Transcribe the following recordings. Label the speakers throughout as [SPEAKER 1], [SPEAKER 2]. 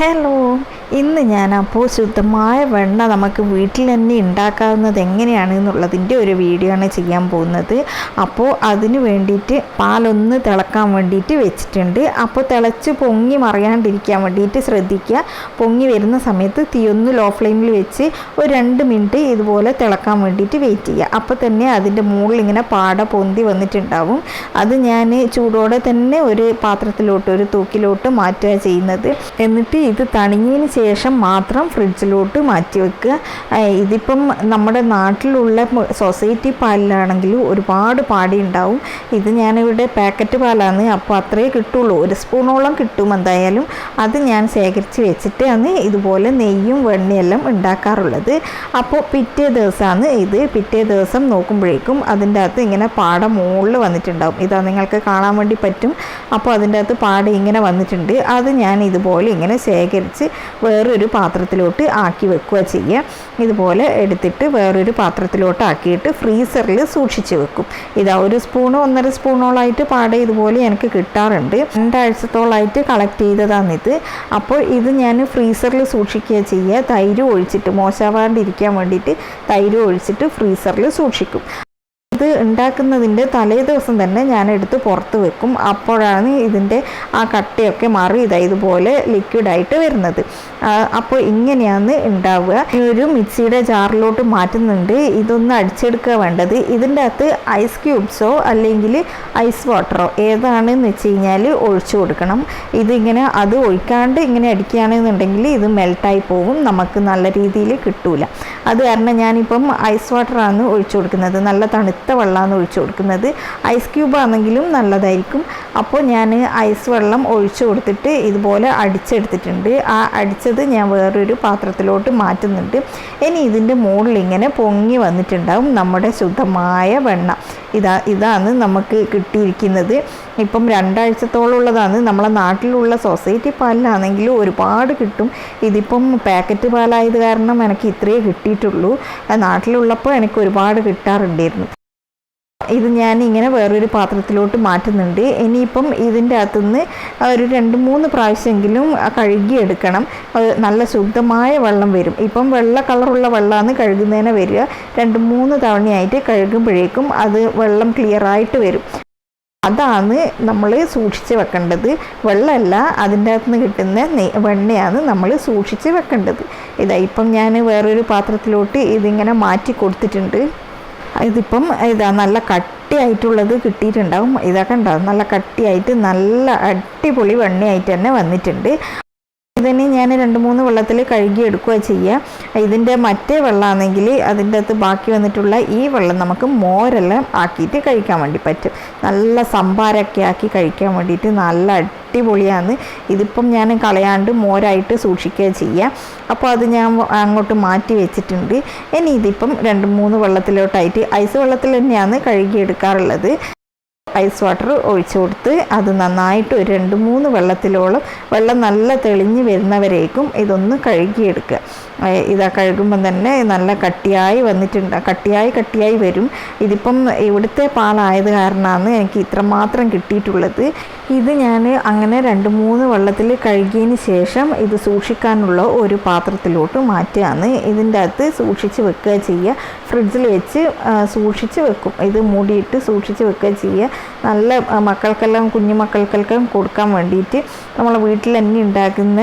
[SPEAKER 1] Hello ഇന്ന് ഞാൻ അപ്പോൾ ശുദ്ധമായ വെണ്ണ നമുക്ക് വീട്ടിൽ തന്നെ ഉണ്ടാക്കാവുന്നത് എങ്ങനെയാണ് എന്നുള്ളതിന്റെ ഒരു വീഡിയോ ആണ് ചെയ്യാൻ പോകുന്നത്. അപ്പോൾ അതിന് വേണ്ടിയിട്ട് പാലൊന്ന് തിളക്കാൻ വേണ്ടിയിട്ട് വെച്ചിട്ടുണ്ട്. അപ്പോൾ തിളച്ച് പൊങ്ങി മറിയാണ്ടിരിക്കാൻ വേണ്ടിയിട്ട് ശ്രദ്ധിക്കുക. പൊങ്ങി വരുന്ന സമയത്ത് തീ ഒന്ന് ലോ ഫ്ലെയിമിൽ വെച്ച് ഒരു രണ്ട് മിനിറ്റ് ഇതുപോലെ തിളക്കാൻ വേണ്ടിയിട്ട് വെയിറ്റ് ചെയ്യുക. അപ്പോൾ തന്നെ അതിന്റെ മുകളിൽ ഇങ്ങനെ പാട പൊന്തി വന്നിട്ടുണ്ടാവും. അത് ഞാൻ ചൂടോടെ തന്നെ ഒരു പാത്രത്തിലോട്ട് ഒരു തൂക്കിലോട്ട് മാറ്റുക ചെയ്യുന്നത്. എന്നിട്ട് ഇത് തണിഞ്ഞതിന് ശേഷം മാത്രം ഫ്രിഡ്ജിലോട്ട് മാറ്റി വെക്കുക. ഇതിപ്പം നമ്മുടെ നാട്ടിലുള്ള സൊസൈറ്റി പാലിലാണെങ്കിൽ ഒരുപാട് പാടി ഉണ്ടാവും ഇത് ഞാനിവിടെ പാക്കറ്റ് പാലാണ് അപ്പോൾ അത്രേ കിട്ടുള്ളൂ. ഒരു സ്പൂണോളം കിട്ടും എന്തായാലും. അത് ഞാൻ ശേഖരിച്ച് വെച്ചിട്ട് ആണ് ഇതുപോലെ നെയ്യും വെണ്ണയെല്ലാം ഉണ്ടാക്കാറുള്ളത്. അപ്പോൾ പിറ്റേ ദിവസമാണ് ഇത്. പിറ്റേ ദിവസം നോക്കുമ്പോഴേക്കും അതിന്റെ അകത്ത് ഇങ്ങനെ പാട മുകളിൽ വന്നിട്ടുണ്ടാവും. ഇതാ നിങ്ങൾക്ക് കാണാൻ വേണ്ടി പറ്റും. അപ്പോൾ അതിന്റെ അകത്ത് പാട ഇങ്ങനെ വന്നിട്ടുണ്ട്. അത് ഞാൻ ഇതുപോലെ ഇങ്ങനെ ശേഖരിച്ച് വേറൊരു പാത്രത്തിലോട്ട് ആക്കി വെക്കുക ചെയ്യുക. ഇതുപോലെ എടുത്തിട്ട് വേറൊരു പാത്രത്തിലോട്ട് ആക്കിയിട്ട് ഫ്രീസറിൽ സൂക്ഷിച്ച് വെക്കും. ഇതാ ഒരു സ്പൂണോ ഒന്നര സ്പൂണോളായിട്ട് പാടെ ഇതുപോലെ എനിക്ക് കിട്ടാറുണ്ട്. രണ്ടാഴ്ചത്തോളമായിട്ട് കളക്ട് ചെയ്തതാണിത് അപ്പോൾ ഇത് ഞാൻ ഫ്രീസറിൽ സൂക്ഷിക്കുക ചെയ്യുക. തൈര് ഒഴിച്ചിട്ട് മോശമാവാണ്ടിരിക്കാൻ വേണ്ടിയിട്ട് തൈര് ഒഴിച്ചിട്ട് ഫ്രീസറിൽ സൂക്ഷിക്കും. ഇത് ഉണ്ടാക്കുന്നതിന്റെ തലേ ദിവസം തന്നെ ഞാൻ എടുത്ത് പുറത്ത് വെക്കും. അപ്പോഴാണ് ഇതിന്റെ ആ കട്ടയൊക്കെ മാറി ഇതാ ഇതുപോലെ ലിക്വിഡായിട്ട് വരുന്നത്. അപ്പോൾ ഇങ്ങനെയാണ് ഉണ്ടാവുക. ഈ ഒരു മിക്സിയുടെ ജാറിലോട്ട് മാറ്റുന്നുണ്ട്. ഇതൊന്ന് അടിച്ചെടുക്കുക വേണ്ടത് ഇതിന്റെ അകത്ത് ഐസ് ക്യൂബ്സോ അല്ലെങ്കിൽ ഐസ് വാട്ടറോ ഏതാണെന്ന് വെച്ച് കഴിഞ്ഞാൽ ഒഴിച്ചു കൊടുക്കണം. ഇതിങ്ങനെ അത് ഒഴിക്കാണ്ട് ഇങ്ങനെ അടിക്കുകയാണെന്നുണ്ടെങ്കിൽ ഇത് മെൽട്ടായി പോകും നമുക്ക് നല്ല രീതിയിൽ കിട്ടൂല. അത് കാരണം ഞാനിപ്പം ഐസ് വാട്ടറാണ് ഒഴിച്ചു കൊടുക്കുന്നത്. നല്ല തണുത്ത വെള്ളമാണ് ഒഴിച്ചു കൊടുക്കുന്നത്. ഐസ് ക്യൂബ് ആണെങ്കിലും നല്ലതായിരിക്കും. അപ്പോൾ ഞാൻ ഐസ് വെള്ളം ഒഴിച്ചു കൊടുത്തിട്ട് ഇതുപോലെ അടിച്ചെടുത്തിട്ടുണ്ട്. ആ അടിച്ചത് ഞാൻ വേറൊരു പാത്രത്തിലോട്ട് മാറ്റുന്നുണ്ട്. ഇനി ഇതിന്റെ മുകളിൽ ഇങ്ങനെ പൊങ്ങി വന്നിട്ടുണ്ടാവും നമ്മുടെ ശുദ്ധമായ വെണ്ണ. ഇതാ ഇതാണ് നമുക്ക് കിട്ടിയിരിക്കുന്നത്. ഇപ്പം രണ്ടാഴ്ചത്തോളം ഉള്ളതാണ് നമ്മളെ നാട്ടിലുള്ള സൊസൈറ്റി പാലിലാണെങ്കിലും ഒരുപാട് കിട്ടും. ഇതിപ്പം പാക്കറ്റ് പാലായത് കാരണം എനിക്ക് ഇത്രയേ കിട്ടിയിട്ടുള്ളൂ. നാട്ടിലുള്ളപ്പോൾ എനിക്ക് ഒരുപാട് കിട്ടാറുണ്ടായിരുന്നു. ഇത് ഞാൻ ഇങ്ങനെ വേറൊരു പാത്രത്തിലോട്ട് മാറ്റുന്നുണ്ട്. ഇനിയിപ്പം ഇതിന്റെ അകത്തുനിന്ന് ഒരു രണ്ട് മൂന്ന് പ്രാവശ്യമെങ്കിലും കഴുകിയെടുക്കണം. നല്ല ശുദ്ധമായ വെള്ളം വരും. ഇപ്പം വെള്ള കളറുള്ള വെള്ളമാണ് കഴുകുന്നതിനെ വരിക. രണ്ട് മൂന്ന് തവണയായിട്ട് കഴുകുമ്പോഴേക്കും അത് വെള്ളം ക്ലിയറായിട്ട് വരും. അതാണ് നമ്മൾ സൂക്ഷിച്ച് വെക്കേണ്ടത്. വെള്ളമല്ല അതിന്റെ അകത്ത് നിന്ന് കിട്ടുന്ന വെണ്ണയാണ് നമ്മൾ സൂക്ഷിച്ച് വെക്കേണ്ടത്. ഇതാ ഇപ്പം ഞാൻ വേറൊരു പാത്രത്തിലോട്ട് ഇതിങ്ങനെ മാറ്റി കൊടുത്തിട്ടുണ്ട്. ഇതിപ്പം ഇതാ നല്ല കട്ടിയായിട്ടുള്ളത് കിട്ടിയിട്ടുണ്ടാവും. ഇതൊക്കെ ഉണ്ടാവും നല്ല കട്ടിയായിട്ട് നല്ല അടിപൊളി വെണ്ണയായിട്ട് തന്നെ വന്നിട്ടുണ്ട്. ഇതിന് ഞാൻ രണ്ട് മൂന്ന് വെള്ളത്തിൽ കഴുകി എടുക്കുക ചെയ്യുക ഇതിന്റെ മറ്റേ വെള്ളമാണെങ്കിൽ അതിന്റെ അകത്ത് ബാക്കി വന്നിട്ടുള്ള ഈ വെള്ളം നമുക്ക് മോരെല്ലാം ആക്കിയിട്ട് കഴിക്കാൻ വേണ്ടി പറ്റും. നല്ല സംഭാരമൊക്കെ ആക്കി കഴിക്കാൻ വേണ്ടിയിട്ട് നല്ല അടിപൊളിയാണ്. ഇതിപ്പം ഞാൻ കളയാണ്ട് മോരായിട്ട് സൂക്ഷിക്കുക ചെയ്യുക അപ്പോൾ അത് ഞാൻ അങ്ങോട്ട് മാറ്റി വെച്ചിട്ടുണ്ട്. ഇനി ഇതിപ്പം രണ്ട് മൂന്ന് വെള്ളത്തിലോട്ടായിട്ട് ഐസ് വെള്ളത്തിൽ തന്നെയാണ് കഴുകി എടുക്കാറുള്ളത്. ഐസ് വാട്ടർ ഒഴിച്ചു കൊടുത്ത് അത് നന്നായിട്ട് ഒരു രണ്ട് മൂന്ന് വെള്ളത്തിലോളം വെള്ളം നല്ല തെളിഞ്ഞ് വരുന്നവരേക്കും ഇതൊന്ന് കഴുകിയെടുക്കുക. ഇതാ കഴുകുമ്പം തന്നെ നല്ല കട്ടിയായി വന്നിട്ടുണ്ട്. കട്ടിയായി കട്ടിയായി വരും. ഇതിപ്പം ഇവിടുത്തെ പാലായത് കാരണമാണ് എനിക്ക് ഇത്രമാത്രം കിട്ടിയിട്ടുള്ളത്. ഇത് ഞാൻ അങ്ങനെ രണ്ട് മൂന്ന് വെള്ളത്തിൽ കഴുകിയതിന് ശേഷം ഇത് സൂക്ഷിക്കാനുള്ള ഒരു പാത്രത്തിലോട്ട് മാറ്റുകയാണ്. ഇതിന്റെ അകത്ത് സൂക്ഷിച്ച് വെക്കുക ചെയ്യുക. ഫ്രിഡ്ജിൽ വെച്ച് സൂക്ഷിച്ച് വെക്കും. ഇത് മൂടിയിട്ട് സൂക്ഷിച്ച് വെക്കുക ചെയ്യുക. നല്ല മക്കൾക്കെല്ലാം കുഞ്ഞു മക്കൾക്കെല്ലാം കൊടുക്കാൻ വേണ്ടിയിട്ട് നമ്മൾ വീട്ടിൽ തന്നെ ഉണ്ടാക്കുന്ന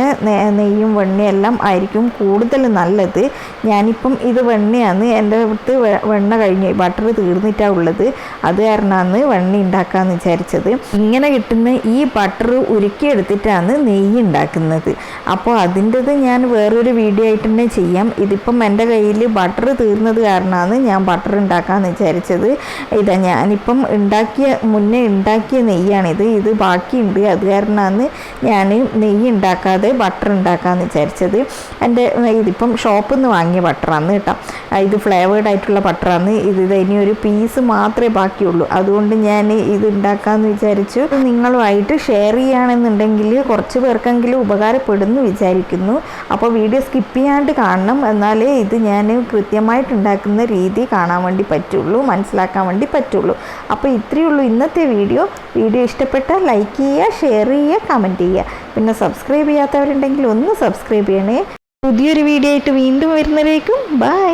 [SPEAKER 1] നെയ്യും വെണ്ണയും എല്ലാം ആയിരിക്കും കൂടുതൽ നല്ലത്. ഞാനിപ്പം ഇത് വെണ്ണയാണ് എന്റെ അടുത്ത് വെണ്ണ കഴിഞ്ഞു ബട്ടർ തീർന്നിട്ടാണ് ഉള്ളത്. അത് കാരണമാണ് വെണ്ണ ഉണ്ടാക്കാമെന്ന് വിചാരിച്ചത്. ഇങ്ങനെ കിട്ടുന്ന ഈ ബട്ടർ ഉരുക്കിയെടുത്തിട്ടാണ് നെയ്യ് ഉണ്ടാക്കുന്നത്. അപ്പോൾ അതിന്റെത് ഞാൻ വേറൊരു വീഡിയോ ആയിട്ട് തന്നെ ചെയ്യാം. ഇതിപ്പം എന്റെ കയ്യിൽ ബട്ടർ തീർന്നത് കാരണമാണ് ഞാൻ ബട്ടർ ഉണ്ടാക്കാമെന്ന് വിചാരിച്ചത്. ഇതാ ഞാനിപ്പം ഉണ്ടാക്കിയ മുന്നേ ഉണ്ടാക്കിയ നെയ്യാണിത് ഇത് ബാക്കിയുണ്ട്. അത് കാരണമാണ് ഞാൻ നെയ്യ് ഉണ്ടാക്കാതെ ബട്ടർ ഉണ്ടാക്കാമെന്ന് വിചാരിച്ചത്. എന്റെ ഇതിപ്പം ഷോപ്പിൽ നിന്ന് വാങ്ങിയ ബട്ടറാണ് കേട്ടോ. ഇത് ഫ്ലേവേഡ് ആയിട്ടുള്ള ബട്ടറാണ് ഇത് ഇനി ഒരു പീസ് മാത്രമേ ബാക്കിയുള്ളൂ. അതുകൊണ്ട് ഞാൻ ഇത് ഉണ്ടാക്കാമെന്ന് വിചാരിച്ചു. നിങ്ങളുമായിട്ട് ഷെയർ ചെയ്യുകയാണെന്നുണ്ടെങ്കിൽ കുറച്ച് പേർക്കെങ്കിലും ഉപകാരപ്പെടുന്നു വിചാരിക്കുന്നു. അപ്പോൾ വീഡിയോ സ്കിപ്പ് ചെയ്യാണ്ട് കാണണം. എന്നാലേ ഇത് ഞാൻ കൃത്യമായിട്ട് ഉണ്ടാക്കുന്ന രീതി കാണാൻ വേണ്ടി പറ്റുള്ളൂ മനസ്സിലാക്കാൻ വേണ്ടി പറ്റുള്ളൂ. അപ്പോൾ ഇത്രയേ ഉള്ളൂ. ഇന്നത്തെ വീഡിയോ. വീഡിയോ ഇഷ്ടപ്പെട്ടാൽ ലൈക്ക് ചെയ്യുക ഷെയർ ചെയ്യുക കമന്റ് ചെയ്യുക. പിന്നെ സബ്സ്ക്രൈബ് ചെയ്യാത്തവരുണ്ടെങ്കിൽ ഒന്ന് സബ്സ്ക്രൈബ് ചെയ്യണേ. പുതിയൊരു വീഡിയോ ആയിട്ട് വീണ്ടും വരുന്നവരേക്കും ബൈ